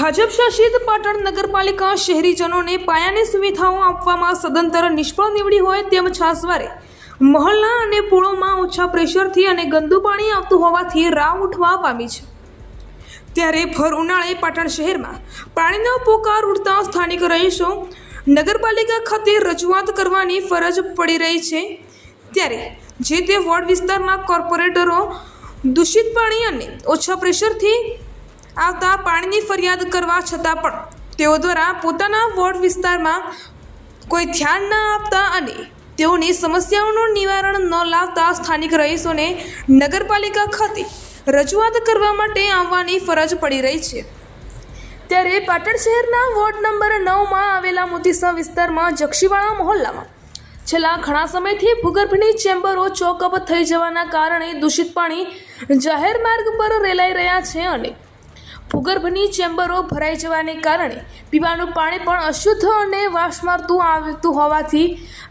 ભાજપ શાસિત પાટણ નગરપાલિકા શહેરીજનોને પાયાની સુવિધાઓ આપવામાં સદંતર નિષ્ફળ નીવડી હોય તેમ છાસવારે મહોલ્લા અને પૂળોમાં ઓછા પ્રેશરથી અને ગંદુ પાણી આવતું હોવાથી રાવ ઉઠવા પામી છે. ત્યારે ભર ઉનાળે પાટણ શહેરમાં પાણીનો પોકાર ઉડતા સ્થાનિક રહીશો નગરપાલિકા ખાતે રજૂઆત કરવાની ફરજ પડી રહી છે. ત્યારે જે તે વોર્ડ વિસ્તારના કોર્પોરેટરો દૂષિત પાણી અને ઓછા પ્રેશરથી આવતા પાણીની ફરિયાદ કરવા છતાં પણ તેઓ દ્વારા પોતાના વોર્ડ વિસ્તારમાં કોઈ ધ્યાન ન આપતા અને તેઓની સમસ્યાઓનું નિવારણ ન લાવતા સ્થાનિક રહીશોને નગરપાલિકા ખાતે રજૂઆત કરવા માટે આવવાની ફરજ પડી રહી છે. ત્યારે પાટણ શહેરના વોર્ડ નંબર નવમાં આવેલા મોતીસા વિસ્તારમાં જક્ષીવાળા મહોલ્લામાં છેલ્લા ઘણા સમયથી ભૂગર્ભની ચેમ્બરો ચોકઅપ થઈ જવાના કારણે દૂષિત પાણી જાહેર માર્ગ પર રેલાઈ રહ્યા છે અને ભૂગર્ભની ચેમ્બરો ભરાઈ જવાને કારણે પીવાનું પાણી પણ અશુદ્ધ અને વાસ મારતું આવતું હોવાથી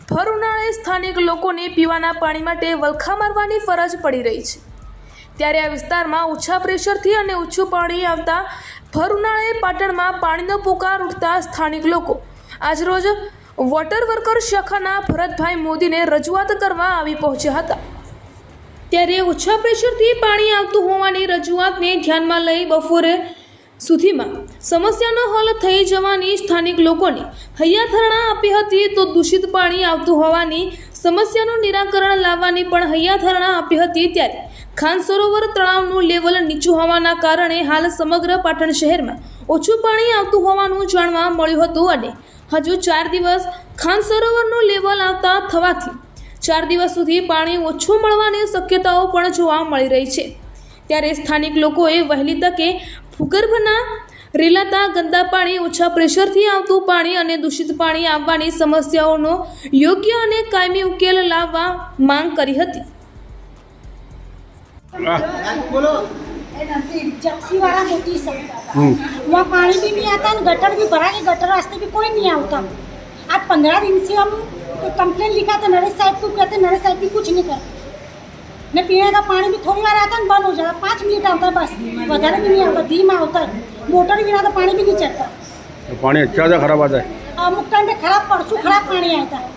ભર ઉનાળે સ્થાનિક લોકોને પીવાના પાણી માટે વલખા મારવાની ફરજ પડી રહી છે. ત્યારે આ વિસ્તારમાં ઓછા પ્રેશરથી અને ઓછું પાણી આવતા ભર ઉનાળે પાટણમાં પાણીનો પોકાર ઉઠતા સ્થાનિક લોકો આજરોજ વોટર વર્કર શાખાના ભરતભાઈ મોદીને રજૂઆત કરવા આવી પહોંચ્યા હતા. ત્યારે ઓછા પ્રેશરથી પાણી આવતું હોવાની રજૂઆતને ધ્યાનમાં લઈ બપોરે સુધીમાં સમસ્યાનો હલ થઈ જવાની સ્થાનિક લોકોને હૈયાધરણા આપી હતી તો દૂષિત પાણી આવતું હોવાની સમસ્યાનું નિરાકરણ લાવવાની પણ હૈયાધરણા આપી હતી ત્યારે ખાન સરોવર તળાવનું લેવલ નીચું હોવાના કારણે હાલ સમગ્ર પાટણ શહેરમાં ઓછું પાણી આવતું હોવાનું જાણવા મળ્યું હતું અને હજુ ચાર દિવસ ખાન સરોવરનું લેવલ આવતા થવાથી ચાર દિવસ સુધી પાણી ઓછું મળવાની શક્યતાઓ પણ જોવા મળી રહી છે. ત્યારે સ્થાનિક લોકોએ વહેલી તકે ભૂગર્ભના રેલાતા ગંદા પાણી ઓછા પ્રેશરથી આવતું પાણી અને દૂષિત પાણી આવવાની સમસ્યાઓનો યોગ્ય અને કાયમી ઉકેલ લાવવા માંગ કરી હતી. પાણી બી નહીં આવતા ગટર બી ભરાય ગટર વાસ્તે બી કોઈ નહીં આવતા. आज पंद्रह दिन से हम कंप्लेन लिखा था नरेश साहब को कहते नरेश साहब भी कुछ नहीं करते ने पीने का पानी भी थोड़ी बार आता है बंद हो जाता है पाँच मिनट आता है बस વધારે भी नहीं आता धीमा होता है मोटर भी बिना तो पानी भी नहीं चढ़ता पानी अच्छा था खराब आता है अमुक टाइम पे खराब परसों खराब पानी आता है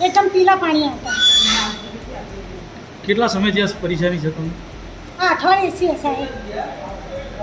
एकदम पीला पानी आता है કેટલા સમયથી આ પરેશાની છે તમને हाँ अठवाडिये ऐसी ऐसा है